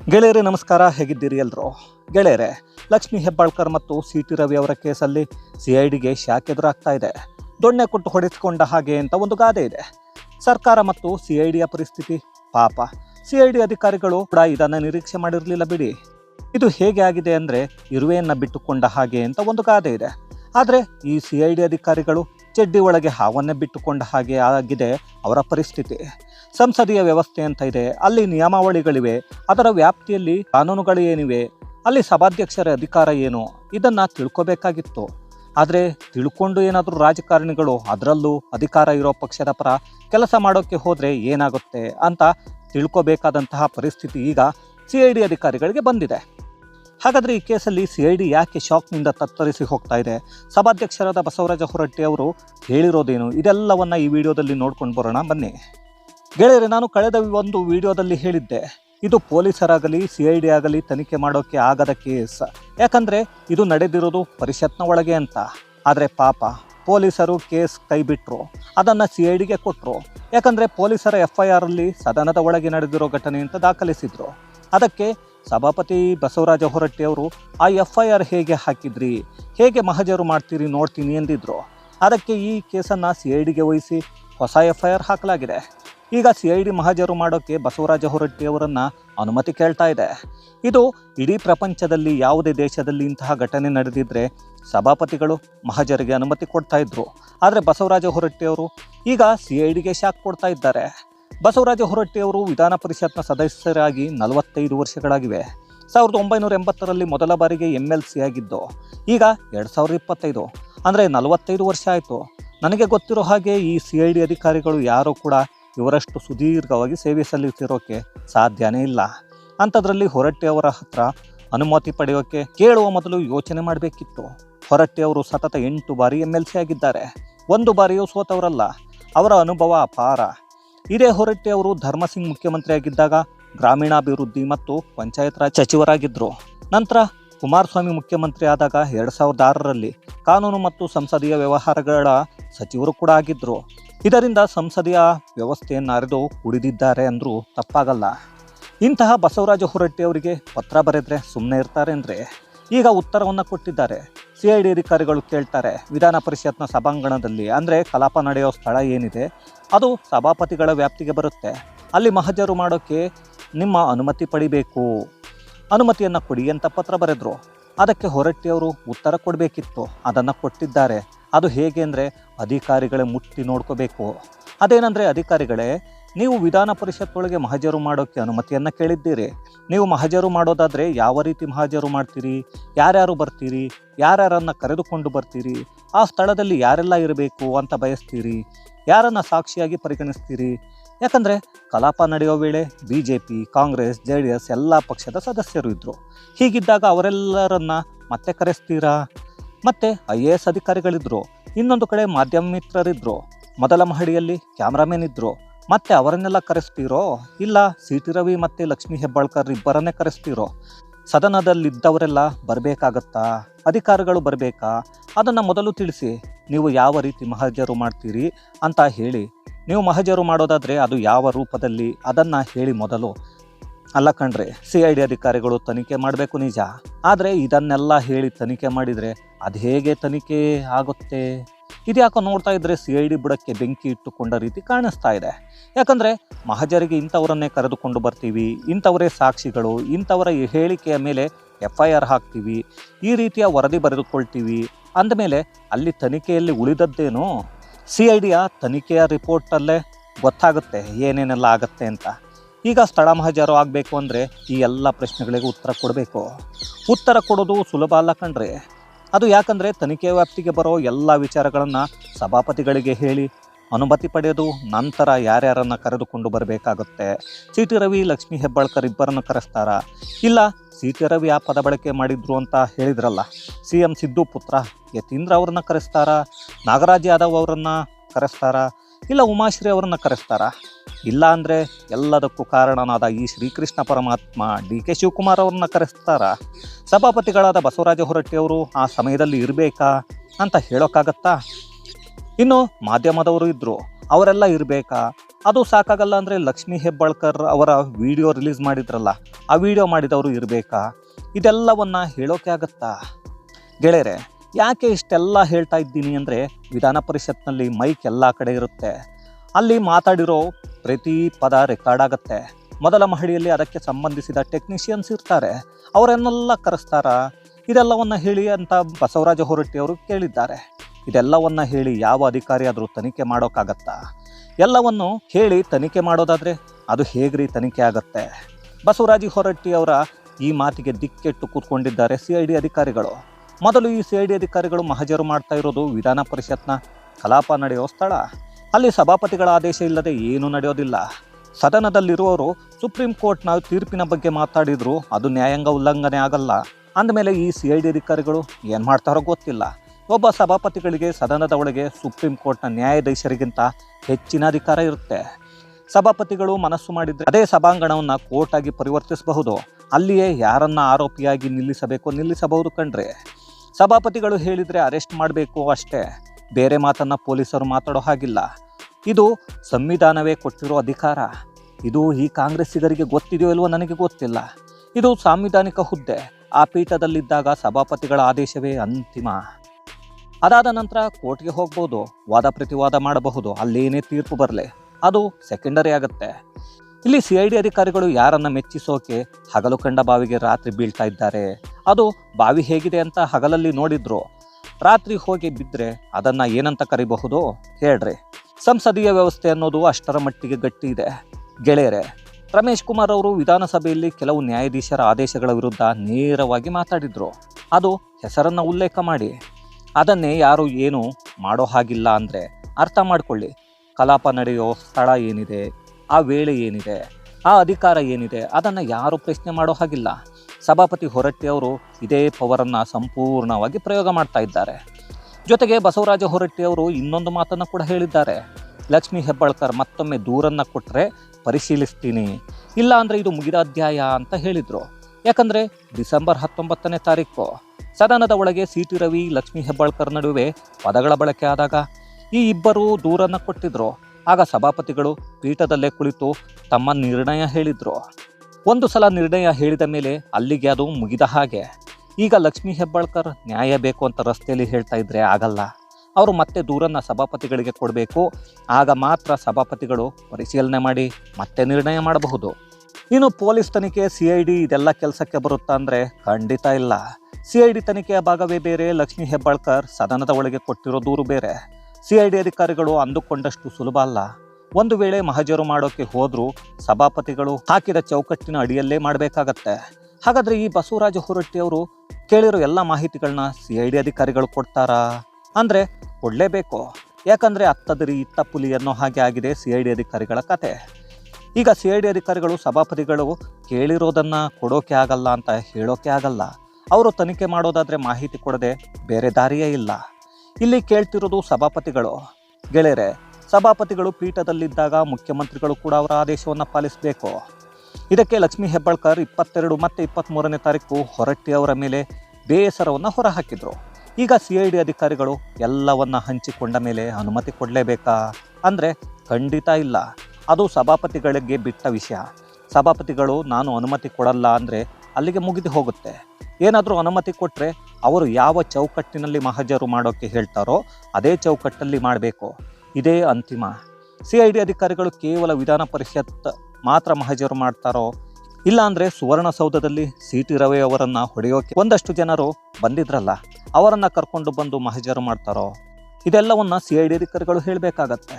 ಗೆಳೆಯರೇ, ನಮಸ್ಕಾರ. ಹೇಗಿದ್ದೀರಿ ಎಲ್ಲರೂ? ಗೆಳೆಯರೆ, ಲಕ್ಷ್ಮಿ ಹೆಬ್ಬಾಳ್ಕರ್ ಮತ್ತು ಸಿ ಟಿ ರವಿ ಅವರ ಕೇಸಲ್ಲಿ ಸಿ ಐ ಡಿಗೆ ಶಾಕ್ ಎದುರಾಗ್ತಾ ಇದೆ. ದೊಣ್ಣೆ ಕೊಟ್ಟು ಹೊಡೆಸಿಕೊಂಡ ಹಾಗೆ ಅಂತ ಒಂದು ಗಾದೆ ಇದೆ. ಸರ್ಕಾರ ಮತ್ತು ಸಿ ಐ ಡಿಯ ಪರಿಸ್ಥಿತಿ ಪಾಪ. ಸಿ ಐ ಡಿ ಅಧಿಕಾರಿಗಳು ಕೂಡ ಇದನ್ನು ನಿರೀಕ್ಷೆ ಮಾಡಿರಲಿಲ್ಲ ಬಿಡಿ. ಇದು ಹೇಗೆ ಆಗಿದೆ ಅಂದರೆ, ಇರುವೆಯನ್ನು ಬಿಟ್ಟುಕೊಂಡ ಹಾಗೆ ಅಂತ ಒಂದು ಗಾದೆ ಇದೆ. ಆದರೆ ಈ ಸಿ ಐ ಡಿ ಅಧಿಕಾರಿಗಳು ಚಡ್ಡಿ ಒಳಗೆ ಹಾವನ್ನೇ ಬಿಟ್ಟುಕೊಂಡ ಹಾಗೆ ಆಗಿದೆ ಅವರ ಪರಿಸ್ಥಿತಿ. ಸಂಸದೀಯ ವ್ಯವಸ್ಥೆ ಅಂತ ಇದೆ. ಅಲ್ಲಿ ನಿಯಮಾವಳಿಗಳಿವೆ. ಅದರ ವ್ಯಾಪ್ತಿಯಲ್ಲಿ ಕಾನೂನುಗಳು ಏನಿವೆ? ಅಲ್ಲಿ ಸಭಾಧ್ಯಕ್ಷರ ಅಧಿಕಾರ ಏನು? ಇದನ್ನು ತಿಳ್ಕೊಬೇಕಾಗಿತ್ತು. ಆದರೆ ತಿಳ್ಕೊಂಡು ಏನಾದರೂ ರಾಜಕಾರಣಿಗಳು ಅದರಲ್ಲೂ ಅಧಿಕಾರ ಇರೋ ಪಕ್ಷದ ಪರ ಕೆಲಸ ಮಾಡೋಕ್ಕೆ ಹೋದರೆ ಏನಾಗುತ್ತೆ ಅಂತ ತಿಳ್ಕೊಬೇಕಾದಂತಹ ಪರಿಸ್ಥಿತಿ ಈಗ ಸಿ ಅಧಿಕಾರಿಗಳಿಗೆ ಬಂದಿದೆ. ಹಾಗಾದರೆ ಈ ಕೇಸಲ್ಲಿ ಸಿ ಐ ಡಿ ಯಾಕೆ ಶಾಕ್ನಿಂದ ತತ್ತರಿಸಿ ಹೋಗ್ತಾ ಇದೆ? ಸಭಾಧ್ಯಕ್ಷರಾದ ಬಸವರಾಜ ಹೊರಟ್ಟಿ ಅವರು ಹೇಳಿರೋದೇನು? ಇದೆಲ್ಲವನ್ನ ಈ ವಿಡಿಯೋದಲ್ಲಿ ನೋಡ್ಕೊಂಡು ಬರೋಣ, ಬನ್ನಿ. ಗೆಳೆಯರೆ, ನಾನು ಕಳೆದ ಒಂದು ವಿಡಿಯೋದಲ್ಲಿ ಹೇಳಿದ್ದೆ, ಇದು ಪೊಲೀಸರಾಗಲಿ, ಸಿ ಐ ಡಿ ಆಗಲಿ ತನಿಖೆ ಮಾಡೋಕ್ಕೆ ಆಗದ ಕೇಸ್. ಯಾಕಂದರೆ ಇದು ನಡೆದಿರೋದು ಪರಿಷತ್ನ ಒಳಗೆ ಅಂತ. ಆದರೆ ಪಾಪ, ಪೊಲೀಸರು ಕೇಸ್ ಕೈಬಿಟ್ಟರು ಅದನ್ನು ಸಿ ಐ ಡಿಗೆ ಕೊಟ್ಟರು ಯಾಕಂದರೆ ಪೊಲೀಸರ ಎಫ್ ಐ ಆರಲ್ಲಿ ಸದನದ ಒಳಗೆ ನಡೆದಿರೋ ಘಟನೆ ಅಂತ ದಾಖಲಿಸಿದ್ರು. ಅದಕ್ಕೆ ಸಭಾಪತಿ ಬಸವರಾಜ ಹೊರಟ್ಟಿ ಅವರು, ಆ ಎಫ್ ಐ ಆರ್ ಹೇಗೆ ಹಾಕಿದ್ರಿ? ಹೇಗೆ ಮಹಜರು ಮಾಡ್ತೀರಿ ನೋಡ್ತೀನಿ ಎಂದಿದ್ರು. ಅದಕ್ಕೆ ಈ ಕೇಸನ್ನು ಸಿ ಐ ಡಿಗೆ ವಹಿಸಿ ಹೊಸ ಎಫ್ ಐ ಆರ್ ಹಾಕಲಾಗಿದೆ. ಈಗ ಸಿ ಐ ಡಿ ಮಹಜರು ಮಾಡೋಕ್ಕೆ ಬಸವರಾಜ ಹೊರಟ್ಟಿ ಅವರನ್ನು ಅನುಮತಿ ಕೇಳ್ತಾ ಇದೆ. ಇದು ಇಡೀ ಪ್ರಪಂಚದಲ್ಲಿ ಯಾವುದೇ ದೇಶದಲ್ಲಿ ಇಂತಹ ಘಟನೆ ನಡೆದಿದ್ರೆ ಸಭಾಪತಿಗಳು ಮಹಜರಿಗೆ ಅನುಮತಿ ಕೊಡ್ತಾ ಇದ್ರು. ಆದರೆ ಬಸವರಾಜ ಹೊರಟ್ಟಿ ಅವರು ಈಗ ಸಿ ಐ ಡಿಗೆ ಶಾಕ್ ಕೊಡ್ತಾ ಇದ್ದಾರೆ. ಬಸವರಾಜ ಹೊರಟ್ಟಿಯವರು ವಿಧಾನ ಪರಿಷತ್ನ ಸದಸ್ಯರಾಗಿ ನಲವತ್ತೈದು ವರ್ಷಗಳಾಗಿವೆ. ಸಾವಿರದ ಒಂಬೈನೂರ ಎಂಬತ್ತರಲ್ಲಿ ಮೊದಲ ಬಾರಿಗೆ ಎಂ ಎಲ್ ಸಿ ಆಗಿದ್ದು, ಈಗ ಎರಡು ಸಾವಿರದ ಇಪ್ಪತ್ತೈದು. ಅಂದರೆ ನಲವತ್ತೈದು ವರ್ಷ ಆಯಿತು. ನನಗೆ ಗೊತ್ತಿರೋ ಹಾಗೆ ಈ ಸಿ ಐ ಡಿ ಅಧಿಕಾರಿಗಳು ಯಾರೂ ಕೂಡ ಇವರಷ್ಟು ಸುದೀರ್ಘವಾಗಿ ಸೇವೆ ಸಲ್ಲಿಸಿರೋಕ್ಕೆ ಸಾಧ್ಯನೇ ಇಲ್ಲ. ಅಂಥದ್ರಲ್ಲಿ ಹೊರಟ್ಟಿ ಅವರ ಹತ್ರ ಅನುಮತಿ ಪಡೆಯೋಕ್ಕೆ ಕೇಳುವ ಮೊದಲು ಯೋಚನೆ ಮಾಡಬೇಕಿತ್ತು. ಹೊರಟ್ಟಿ ಅವರು ಸತತ ಎಂಟು ಬಾರಿ ಎಂ ಎಲ್ ಸಿ ಆಗಿದ್ದಾರೆ. ಒಂದು ಬಾರಿಯೂ ಸೋತವರಲ್ಲ. ಅವರ ಅನುಭವ ಅಪಾರ. ಇದೇ ಹೊರಟ್ಟಿ ಅವರು ಧರ್ಮಸಿಂಗ್ ಮುಖ್ಯಮಂತ್ರಿಯಾಗಿದ್ದಾಗ ಗ್ರಾಮೀಣಾಭಿವೃದ್ಧಿ ಮತ್ತು ಪಂಚಾಯತ್ ರಾಜ್ ಸಚಿವರಾಗಿದ್ದರು ನಂತರ ಕುಮಾರಸ್ವಾಮಿ ಮುಖ್ಯಮಂತ್ರಿ ಆದಾಗ ಎರಡು ಸಾವಿರದ ಆರರಲ್ಲಿ ಕಾನೂನು ಮತ್ತು ಸಂಸದೀಯ ವ್ಯವಹಾರಗಳ ಸಚಿವರು ಕೂಡ ಆಗಿದ್ದರು ಇದರಿಂದ ಸಂಸದೀಯ ವ್ಯವಸ್ಥೆಯನ್ನು ಅರೆದು ಉಳಿದಿದ್ದಾರೆ ಅಂದರೂ ತಪ್ಪಾಗಲ್ಲ. ಇಂತಹ ಬಸವರಾಜ ಹೊರಟ್ಟಿ ಅವರಿಗೆ ಪತ್ರ ಬರೆದ್ರೆ ಸುಮ್ಮನೆ ಇರ್ತಾರೆ ಅಂದರೆ ಈಗ ಉತ್ತರವನ್ನು ಕೊಟ್ಟಿದ್ದಾರೆ. ಸಿ ಐ ಡಿ ಅಧಿಕಾರಿಗಳು ಕೇಳ್ತಾರೆ. ವಿಧಾನ ಪರಿಷತ್ನ ಸಭಾಂಗಣದಲ್ಲಿ. ಅಂದರೆ ಕಲಾಪ ನಡೆಯೋ ಸ್ಥಳ ಏನಿದೆ? ಅದು ಸಭಾಪತಿಗಳ ವ್ಯಾಪ್ತಿಗೆ ಬರುತ್ತೆ. ಅಲ್ಲಿ ಮಹಜರು ಮಾಡೋಕ್ಕೆ ನಿಮ್ಮ ಅನುಮತಿ ಪಡಿಬೇಕು. ಅನುಮತಿಯನ್ನು ಕೊಡಿ ಅಂತ ಪತ್ರ ಬರೆದ್ರು. ಅದಕ್ಕೆ ಹೊರಟ್ಟಿಯವರು ಉತ್ತರ ಕೊಡಬೇಕಿತ್ತು. ಅದನ್ನು ಕೊಟ್ಟಿದ್ದಾರೆ. ಅದು ಹೇಗೆ ಅಂದರೆ ಅಧಿಕಾರಿಗಳೇ ಮುಟ್ಟಿ ನೋಡ್ಕೋಬೇಕು. ಅದೇನಂದರೆ ಅಧಿಕಾರಿಗಳೇ, ನೀವು ವಿಧಾನ ಪರಿಷತ್ ಒಳಗೆ ಮಹಜರು ಮಾಡೋಕ್ಕೆ ಅನುಮತಿಯನ್ನು ಕೇಳಿದ್ದೀರಿ. ನೀವು ಮಹಜರು ಮಾಡೋದಾದರೆ ಯಾವ ರೀತಿ ಮಹಜರು ಮಾಡ್ತೀರಿ? ಯಾರ್ಯಾರು ಬರ್ತೀರಿ? ಯಾರ್ಯಾರನ್ನು ಕರೆದುಕೊಂಡು ಬರ್ತೀರಿ? ಆ ಸ್ಥಳದಲ್ಲಿ ಯಾರೆಲ್ಲ ಇರಬೇಕು ಅಂತ ಬಯಸ್ತೀರಿ? ಯಾರನ್ನು ಸಾಕ್ಷಿಯಾಗಿ ಪರಿಗಣಿಸ್ತೀರಿ? ಯಾಕಂದರೆ ಕಲಾಪ ನಡೆಯೋ ವೇಳೆ B J P Congress, J D S ಎಲ್ಲ ಪಕ್ಷದ ಸದಸ್ಯರು ಇದ್ದರು ಹೀಗಿದ್ದಾಗ ಅವರೆಲ್ಲರನ್ನ ಮತ್ತೆ ಕರೆಸ್ತೀರಾ? ಮತ್ತು ಐ ಎ ಎಸ್ ಅಧಿಕಾರಿಗಳಿದ್ದರು ಇನ್ನೊಂದು ಕಡೆ ಮಾಧ್ಯಮ ಮಿತ್ರರಿದ್ದರು ಮೊದಲ ಮಹಡಿಯಲ್ಲಿ ಕ್ಯಾಮ್ರಾಮನ್ ಇದ್ದರು ಮತ್ತೆ ಅವರನ್ನೆಲ್ಲ ಕರೆಸ್ತೀರೋ, ಇಲ್ಲ ಸಿ ಟಿ ರವಿ ಮತ್ತು ಲಕ್ಷ್ಮೀ ಹೆಬ್ಬಾಳ್ಕರ್ ಇಬ್ಬರನ್ನೇ ಕರೆಸ್ತೀರೋ, ಸದನದಲ್ಲಿದ್ದವರೆಲ್ಲ ಬರಬೇಕಾಗತ್ತಾ? ಅಧಿಕಾರಿಗಳು ಬರಬೇಕಾ? ಅದನ್ನು ಮೊದಲು ತಿಳಿಸಿ, ನೀವು ಯಾವ ರೀತಿ ಮಹಜರು ಮಾಡ್ತೀರಿ ಅಂತ ಹೇಳಿ. ನೀವು ಮಹಜರು ಮಾಡೋದಾದರೆ ಅದು ಯಾವ ರೂಪದಲ್ಲಿ? ಅದನ್ನು ಹೇಳಿ ಮೊದಲು. ಅಲ್ಲ ಕಣ್ರಿ ಸಿ ಐ ಡಿ ಅಧಿಕಾರಿಗಳು ತನಿಖೆ ಮಾಡಬೇಕು ನಿಜ. ಆದರೆ ಇದನ್ನೆಲ್ಲ ಹೇಳಿ ತನಿಖೆ ಮಾಡಿದರೆ ಅದು ಹೇಗೆ ತನಿಖೆ ಆಗುತ್ತೆ? ಇದ್ಯಾಕೋ ನೋಡ್ತಾ ಇದ್ರೆ ಸಿ ಐ ಡಿ ಬುಡಕ್ಕೆ ಬೆಂಕಿ ಇಟ್ಟುಕೊಂಡ ರೀತಿ ಕಾಣಿಸ್ತಾ ಇದೆ. ಯಾಕಂದರೆ ಮಹಜರಿಗೆ ಇಂಥವರನ್ನೇ ಕರೆದುಕೊಂಡು ಬರ್ತೀವಿ, ಇಂಥವರೇ ಸಾಕ್ಷಿಗಳು, ಇಂಥವರ ಹೇಳಿಕೆಯ ಮೇಲೆ ಎಫ್ ಐ ಆರ್ ಹಾಕ್ತೀವಿ, ಈ ರೀತಿಯ ವರದಿ ಬರೆದುಕೊಳ್ತೀವಿ, ಅಂದಮೇಲೆ ಅಲ್ಲಿ ತನಿಖೆಯಲ್ಲಿ ಉಳಿದದ್ದೇನು? ಸಿ ಐ ಡಿಯ ತನಿಖೆಯ ರಿಪೋರ್ಟಲ್ಲೇ ಗೊತ್ತಾಗುತ್ತೆ ಏನೇನೆಲ್ಲ ಆಗುತ್ತೆ ಅಂತ. ಈಗ ಸ್ಥಳ ಮಹಜರು ಆಗಬೇಕು ಅಂದರೆ ಈ ಎಲ್ಲ ಪ್ರಶ್ನೆಗಳಿಗೆ ಉತ್ತರ ಕೊಡಬೇಕು. ಉತ್ತರ ಕೊಡೋದು ಸುಲಭ ಅಲ್ಲ ಕಣ್ರಿ. ಅದು ಯಾಕಂದರೆ ತನಿಖೆ ವ್ಯಾಪ್ತಿಗೆ ಬರೋ ಎಲ್ಲ ವಿಚಾರಗಳನ್ನು ಸಭಾಪತಿಗಳಿಗೆ ಹೇಳಿ, ಅನುಮತಿ ಪಡೆಯೋದು ನಂತರ ಯಾರ್ಯಾರನ್ನು ಕರೆದುಕೊಂಡು ಬರಬೇಕಾಗುತ್ತೆ. ಸಿ ಟಿ ರವಿ, ಲಕ್ಷ್ಮೀ ಹೆಬ್ಬಾಳ್ಕರ್ ಇಬ್ಬರನ್ನು ಕರೆಸ್ತಾರಾ. ಇಲ್ಲ ಸಿ ಟಿ ರವಿ ಆ ಪದ ಬಳಕೆ ಮಾಡಿದ್ರು ಅಂತ ಹೇಳಿದ್ರಲ್ಲ. ಸಿ ಎಂ ಸಿದ್ದು ಪುತ್ರ ಯತೀಂದ್ರ ಅವ್ರನ್ನ ಕರೆಸ್ತಾರಾ, ನಾಗರಾಜ್ ಯಾದವ್ ಅವರನ್ನು ಕರೆಸ್ತಾರಾ ಇಲ್ಲ ಉಮಾಶ್ರೀ ಅವರನ್ನು ಕರೆಸ್ತಾರಾ? ಇಲ್ಲ ಅಂದರೆ ಎಲ್ಲದಕ್ಕೂ ಕಾರಣನಾದ ಈ ಶ್ರೀಕೃಷ್ಣ ಪರಮಾತ್ಮ ಡಿ ಕೆ ಶಿವಕುಮಾರ್ ಅವ್ರನ್ನ ಕರೆಸ್ತಾರ? ಸಭಾಪತಿಗಳಾದ ಬಸವರಾಜ ಹೊರಟ್ಟಿಯವರು ಆ ಸಮಯದಲ್ಲಿ ಇರಬೇಕಾ ಅಂತ ಹೇಳೋಕ್ಕಾಗತ್ತಾ? ಇನ್ನು ಮಾಧ್ಯಮದವರು ಇದ್ದರು ಅವರೆಲ್ಲ ಇರಬೇಕಾ? ಅದು ಸಾಕಾಗಲ್ಲ ಅಂದರೆ ಲಕ್ಷ್ಮೀ ಹೆಬ್ಬಾಳ್ಕರ್ ಅವರ ವಿಡಿಯೋ ರಿಲೀಸ್ ಮಾಡಿದ್ರಲ್ಲ, ಆ ವಿಡಿಯೋ ಮಾಡಿದವರು ಇರಬೇಕಾ? ಇದೆಲ್ಲವನ್ನ ಹೇಳೋಕೆ ಆಗತ್ತಾ ಗೆಳೆಯರೆ ಯಾಕೆ ಇಷ್ಟೆಲ್ಲ ಹೇಳ್ತಾ ಇದ್ದೀನಿ ಅಂದರೆ ವಿಧಾನ ಪರಿಷತ್ನಲ್ಲಿ ಮೈಕ್ ಎಲ್ಲ ಕಡೆ ಇರುತ್ತೆ. ಅಲ್ಲಿ ಮಾತಾಡಿರೋ ಪ್ರತಿ ಪದ ರೆಕಾರ್ಡ್ ಆಗುತ್ತೆ. ಮೊದಲ ಮಹಡಿಯಲ್ಲಿ ಅದಕ್ಕೆ ಸಂಬಂಧಿಸಿದ ಟೆಕ್ನಿಷಿಯನ್ಸ್ ಇರ್ತಾರೆ. ಅವರನ್ನೆಲ್ಲ ಕರೆಸ್ತಾರ. ಇದೆಲ್ಲವನ್ನು ಹೇಳಿ ಅಂತ ಬಸವರಾಜ ಹೊರಟ್ಟಿ ಅವರು ಕೇಳಿದ್ದಾರೆ. ಇದೆಲ್ಲವನ್ನು ಹೇಳಿ ಯಾವ ಅಧಿಕಾರಿ ಆದರೂ ತನಿಖೆ ಮಾಡೋಕ್ಕಾಗತ್ತಾ? ಎಲ್ಲವನ್ನು ಹೇಳಿ ತನಿಖೆ ಮಾಡೋದಾದರೆ ಅದು ಹೇಗ್ರಿ ತನಿಖೆ ಆಗತ್ತೆ? ಬಸವರಾಜ ಹೊರಟ್ಟಿ ಅವರ ಈ ಮಾತಿಗೆ ದಿಕ್ಕೆಟ್ಟು ಕೂತ್ಕೊಂಡಿದ್ದಾರೆ ಸಿ ಐ ಡಿ ಅಧಿಕಾರಿಗಳು. ಮೊದಲು ಈ ಸಿ ಐ ಡಿ ಅಧಿಕಾರಿಗಳು ಮಹಜರು ಮಾಡ್ತಾ ಇರೋದು ವಿಧಾನ ಪರಿಷತ್ನ ಕಲಾಪ ನಡೆಯೋ ಸ್ಥಳ. ಅಲ್ಲಿ ಸಭಾಪತಿಗಳ ಆದೇಶ ಇಲ್ಲದೆ ಏನೂ ನಡೆಯೋದಿಲ್ಲ. ಸದನದಲ್ಲಿರುವವರು ಸುಪ್ರೀಂ ಕೋರ್ಟ್ನ ತೀರ್ಪಿನ ಬಗ್ಗೆ ಮಾತಾಡಿದ್ರು, ಅದು ನ್ಯಾಯಾಂಗ ಉಲ್ಲಂಘನೆ ಆಗಲ್ಲ. ಅಂದಮೇಲೆ ಈ ಸಿ ಐ ಡಿ ಅಧಿಕಾರಿಗಳು ಏನು ಮಾಡ್ತಾರೋ ಗೊತ್ತಿಲ್ಲ. ಒಬ್ಬ ಸಭಾಪತಿಗಳಿಗೆ ಸದನದ ಒಳಗೆ ಸುಪ್ರೀಂ ಕೋರ್ಟ್ನ ನ್ಯಾಯಾಧೀಶರಿಗಿಂತ ಹೆಚ್ಚಿನ ಅಧಿಕಾರ ಇರುತ್ತೆ. ಸಭಾಪತಿಗಳು ಮನಸ್ಸು ಮಾಡಿದ್ರೆ ಅದೇ ಸಭಾಂಗಣವನ್ನು ಕೋರ್ಟ್ ಆಗಿ ಪರಿವರ್ತಿಸಬಹುದು. ಅಲ್ಲಿಯೇ ಯಾರನ್ನ ಆರೋಪಿಯಾಗಿ ನಿಲ್ಲಿಸಬೇಕು ನಿಲ್ಲಿಸಬಹುದು ಕಣ್ರಿ. ಸಭಾಪತಿಗಳು ಹೇಳಿದರೆ ಅರೆಸ್ಟ್ ಮಾಡಬೇಕು ಅಷ್ಟೇ. ಬೇರೆ ಮಾತನ್ನು ಪೊಲೀಸರು ಮಾತಾಡೋ ಹಾಗಿಲ್ಲ. ಇದು ಸಂವಿಧಾನವೇ ಕೊಟ್ಟಿರೋ ಅಧಿಕಾರ. ಇದು ಈ ಕಾಂಗ್ರೆಸ್ಸಿಗರಿಗೆ ಗೊತ್ತಿದೆಯೋ ಇಲ್ವೋ ನನಗೆ ಗೊತ್ತಿಲ್ಲ. ಇದು ಸಾಂವಿಧಾನಿಕ ಹುದ್ದೆ. ಆ ಪೀಠದಲ್ಲಿದ್ದಾಗ ಸಭಾಪತಿಗಳ ಆದೇಶವೇ ಅಂತಿಮ. ಅದಾದ ನಂತರ ಕೋರ್ಟ್ಗೆ ಹೋಗ್ಬೋದು. ವಾದ ಪ್ರತಿವಾದ ಮಾಡಬಹುದು. ಅಲ್ಲೇನೇ ತೀರ್ಪು ಬರಲಿ. ಅದು ಸೆಕೆಂಡರಿ ಆಗುತ್ತೆ. ಇಲ್ಲಿ ಸಿ ಐ ಡಿ ಅಧಿಕಾರಿಗಳು ಯಾರನ್ನು ಮೆಚ್ಚಿಸೋಕೆ ಹಗಲು ಕಂಡ ಬಾವಿಗೆ ರಾತ್ರಿ ಬೀಳ್ತಾ ಇದ್ದಾರೆ. ಅದು ಬಾವಿ ಹೇಗಿದೆ ಅಂತ ಹಗಲಲ್ಲಿ ನೋಡಿದ್ರು. ರಾತ್ರಿ ಹೋಗಿ ಬಿದ್ದರೆ ಅದನ್ನು ಏನಂತ ಕರಿಬಹುದು? ಹೇಳ್ರಿ. ಸಂಸದೀಯ ವ್ಯವಸ್ಥೆ ಅನ್ನೋದು ಅಷ್ಟರ ಮಟ್ಟಿಗೆ ಗಟ್ಟಿ ಇದೆ. ಗೆಳೆಯರೆ, ರಮೇಶ್ ಕುಮಾರ್ ಅವರು ವಿಧಾನಸಭೆಯಲ್ಲಿ ಕೆಲವು ನ್ಯಾಯಾಧೀಶರ ಆದೇಶಗಳ ವಿರುದ್ಧ ನೇರವಾಗಿ ಮಾತಾಡಿದ್ರು. ಅದು ಹೆಸರನ್ನು ಉಲ್ಲೇಖ ಮಾಡಿ. ಅದನ್ನೇ ಯಾರು ಏನು ಮಾಡೋ ಹಾಗಿಲ್ಲ ಅಂದರೆ ಅರ್ಥ ಮಾಡಿಕೊಳ್ಳಿ. ಕಲಾಪ ನಡೆಯೋ ಸ್ಥಳ ಏನಿದೆ? ಆ ವೇಳೆ ಏನಿದೆ? ಆ ಅಧಿಕಾರ ಏನಿದೆ? ಅದನ್ನು ಯಾರು ಪ್ರಶ್ನೆ ಮಾಡೋ ಹಾಗಿಲ್ಲ. ಸಭಾಪತಿ ಹೊರಟ್ಟಿ ಅವರು ಇದೇ ಪವರನ್ನು ಸಂಪೂರ್ಣವಾಗಿ ಪ್ರಯೋಗ ಮಾಡ್ತಾ ಇದ್ದಾರೆ. ಜೊತೆಗೆ ಬಸವರಾಜ ಹೊರಟ್ಟಿ ಅವರು ಇನ್ನೊಂದು ಮಾತನ್ನು ಕೂಡ ಹೇಳಿದ್ದಾರೆ. ಲಕ್ಷ್ಮೀ ಹೆಬ್ಬಾಳ್ಕರ್ ಮತ್ತೊಮ್ಮೆ ದೂರನ್ನು ಕೊಟ್ಟರೆ ಪರಿಶೀಲಿಸ್ತೀನಿ. ಇಲ್ಲ ಅಂದರೆ ಇದು ಮುಗಿದ ಅಧ್ಯಾಯ ಅಂತ ಹೇಳಿದರು. ಯಾಕಂದರೆ ಡಿಸೆಂಬರ್ ಹತ್ತೊಂಬತ್ತನೇ ತಾರೀಕು. ಸದನದ ಒಳಗೆ ಸಿ ಟಿ ರವಿ, ಲಕ್ಷ್ಮೀ ಹೆಬ್ಬಾಳ್ಕರ್ ನಡುವೆ ಪದಗಳ ಬಳಕೆ ಆದಾಗ ಈ ಇಬ್ಬರು ದೂರನ್ನು ಕೊಟ್ಟಿದ್ರು. ಆಗ ಸಭಾಪತಿಗಳು ಪೀಠದಲ್ಲೇ ಕುಳಿತು ತಮ್ಮ ನಿರ್ಣಯ ಹೇಳಿದ್ರು. ಒಂದು ಸಲ ನಿರ್ಣಯ ಹೇಳಿದ ಮೇಲೆ ಅಲ್ಲಿಗೆ ಅದು ಮುಗಿದ ಹಾಗೆ. ಈಗ ಲಕ್ಷ್ಮೀ ಹೆಬ್ಬಾಳ್ಕರ್ ನ್ಯಾಯ ಬೇಕು ಅಂತ ರಸ್ತೆಯಲ್ಲಿ ಹೇಳ್ತಾ ಇದ್ರೆ ಆಗಲ್ಲ. ಅವರು ಮತ್ತೆ ದೂರನ್ನ ಸಭಾಪತಿಗಳಿಗೆ ಕೊಡಬೇಕು. ಆಗ ಮಾತ್ರ ಸಭಾಪತಿಗಳು ಪರಿಶೀಲನೆ ಮಾಡಿ ಮತ್ತೆ ನಿರ್ಣಯ ಮಾಡಬಹುದು. ಇನ್ನು ಪೊಲೀಸ್ ತನಿಖೆ, ಸಿ ಐ ಡಿ ಇದೆಲ್ಲ ಕೆಲಸಕ್ಕೆ ಬರುತ್ತಾ ಅಂದರೆ ಖಂಡಿತ ಇಲ್ಲ. ಸಿ ಐ ಡಿ ತನಿಖೆಯ ಭಾಗವೇ ಬೇರೆ, ಲಕ್ಷ್ಮೀ ಹೆಬ್ಬಾಳ್ಕರ್ ಸದನದ ಒಳಗೆ ಕೊಟ್ಟಿರೋ ದೂರು ಬೇರೆ. ಸಿ ಐ ಡಿ ಅಧಿಕಾರಿಗಳು ಅಂದುಕೊಂಡಷ್ಟು ಸುಲಭ ಅಲ್ಲ. ಒಂದು ವೇಳೆ ಮಹಜರು ಮಾಡೋಕ್ಕೆ ಹೋದ್ರೂ ಸಭಾಪತಿಗಳು ಹಾಕಿದ ಚೌಕಟ್ಟಿನ ಅಡಿಯಲ್ಲೇ ಮಾಡಬೇಕಾಗತ್ತೆ. ಹಾಗಾದ್ರೆ ಈ ಬಸವರಾಜ ಹೊರಟ್ಟಿ ಅವರು ಕೇಳಿರೋ ಎಲ್ಲ ಮಾಹಿತಿಗಳನ್ನ ಸಿ ಐ ಡಿ ಅಧಿಕಾರಿಗಳು ಕೊಡ್ತಾರಾ? ಅಂದ್ರೆ ಕೊಡಲೇಬೇಕು. ಯಾಕಂದ್ರೆ ಅತ್ತದರಿ ಇತ್ತ ಪುಲಿ ಅನ್ನೋ ಹಾಗೆ ಆಗಿದೆ ಸಿ ಐ ಡಿ ಅಧಿಕಾರಿಗಳ ಕತೆ. ಈಗ ಸಿ ಐ ಡಿ ಅಧಿಕಾರಿಗಳು ಸಭಾಪತಿಗಳು ಕೇಳಿರೋದನ್ನ ಕೊಡೋಕೆ ಆಗಲ್ಲ ಅಂತ ಹೇಳೋಕೆ ಆಗಲ್ಲ. ಅವರು ತನಿಖೆ ಮಾಡೋದಾದ್ರೆ ಮಾಹಿತಿ ಕೊಡದೆ ಬೇರೆ ದಾರಿಯೇ ಇಲ್ಲ. ಇಲ್ಲಿ ಕೇಳ್ತಿರೋದು ಸಭಾಪತಿಗಳು. ಗೆಳೆಯರೆ ಸಭಾಪತಿಗಳು ಪೀಠದಲ್ಲಿದ್ದಾಗ ಮುಖ್ಯಮಂತ್ರಿಗಳು ಕೂಡ ಅವರ ಆದೇಶವನ್ನು ಪಾಲಿಸಬೇಕು. ಇದಕ್ಕೆ ಲಕ್ಷ್ಮೀ ಹೆಬ್ಬಾಳ್ಕರ್ ಇಪ್ಪತ್ತೆರಡು ಮತ್ತು ಇಪ್ಪತ್ತ್ಮೂರನೇ ತಾರೀಕು ಹೊರಟ್ಟಿ ಅವರ ಮೇಲೆ ಬೇಸರವನ್ನು ಹೊರಹಾಕಿದರು. ಈಗ ಸಿ ಐ ಡಿ ಅಧಿಕಾರಿಗಳು ಎಲ್ಲವನ್ನ ಹಂಚಿಕೊಂಡ ಮೇಲೆ ಅನುಮತಿ ಕೊಡಲೇಬೇಕಾ? ಅಂದರೆ ಖಂಡಿತ ಇಲ್ಲ. ಅದು ಸಭಾಪತಿಗಳಿಗೆ ಬಿಟ್ಟ ವಿಷಯ. ಸಭಾಪತಿಗಳು ನಾನು ಅನುಮತಿ ಕೊಡಲ್ಲ ಅಂದರೆ ಅಲ್ಲಿಗೆ ಮುಗಿದು ಹೋಗುತ್ತೆ. ಏನಾದರೂ ಅನುಮತಿ ಕೊಟ್ಟರೆ ಅವರು ಯಾವ ಚೌಕಟ್ಟಿನಲ್ಲಿ ಮಹಜರು ಮಾಡೋಕ್ಕೆ ಹೇಳ್ತಾರೋ ಅದೇ ಚೌಕಟ್ಟಲ್ಲಿ ಮಾಡಬೇಕು. ಇದೇ ಅಂತಿಮ. ಸಿ ಐ ಡಿ ಅಧಿಕಾರಿಗಳು ಕೇವಲ ವಿಧಾನ ಪರಿಷತ್ ಮಾತ್ರ ಮಹಜರು ಮಾಡ್ತಾರೋ, ಇಲ್ಲಾಂದರೆ ಸುವರ್ಣಸೌಧದಲ್ಲಿ ಸಿ ಟಿ ರವಿ ಅವರನ್ನು ಹೊಡೆಯೋಕೆ ಒಂದಷ್ಟು ಜನರು ಬಂದಿದ್ರಲ್ಲ, ಅವರನ್ನು ಕರ್ಕೊಂಡು ಬಂದು ಮಹಜರು ಮಾಡ್ತಾರೋ? ಇದೆಲ್ಲವನ್ನ ಸಿ ಐ ಡಿ ಅಧಿಕಾರಿಗಳು ಹೇಳಬೇಕಾಗತ್ತೆ.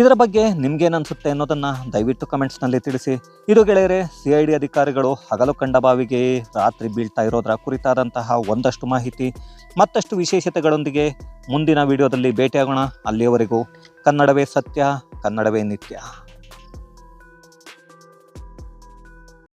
ಇದರ ಬಗ್ಗೆ ನಿಮ್ಗೇನನ್ಸುತ್ತೆ ಅನ್ನೋದನ್ನ ದಯವಿಟ್ಟು ಕಮೆಂಟ್ಸ್ನಲ್ಲಿ ತಿಳಿಸಿ. ಇದು ಗೆಳೆಯರೆ ಸಿ ಐ ಡಿ ಅಧಿಕಾರಿಗಳು ಹಗಲು ಕಂಡ ಬಾವಿಗೆ ರಾತ್ರಿ ಬೀಳ್ತಾ ಇರೋದರ ಕುರಿತಾದಂತಹ ಒಂದಷ್ಟು ಮಾಹಿತಿ, ಮತ್ತಷ್ಟು ವಿಶೇಷತೆಗಳೊಂದಿಗೆ ಮುಂದಿನ ವಿಡಿಯೋದಲ್ಲಿ ಭೇಟಿಯಾಗೋಣ. ಅಲ್ಲಿಯವರೆಗೂ ಕನ್ನಡವೇ ಸತ್ಯ, ಕನ್ನಡವೇ ನಿತ್ಯ.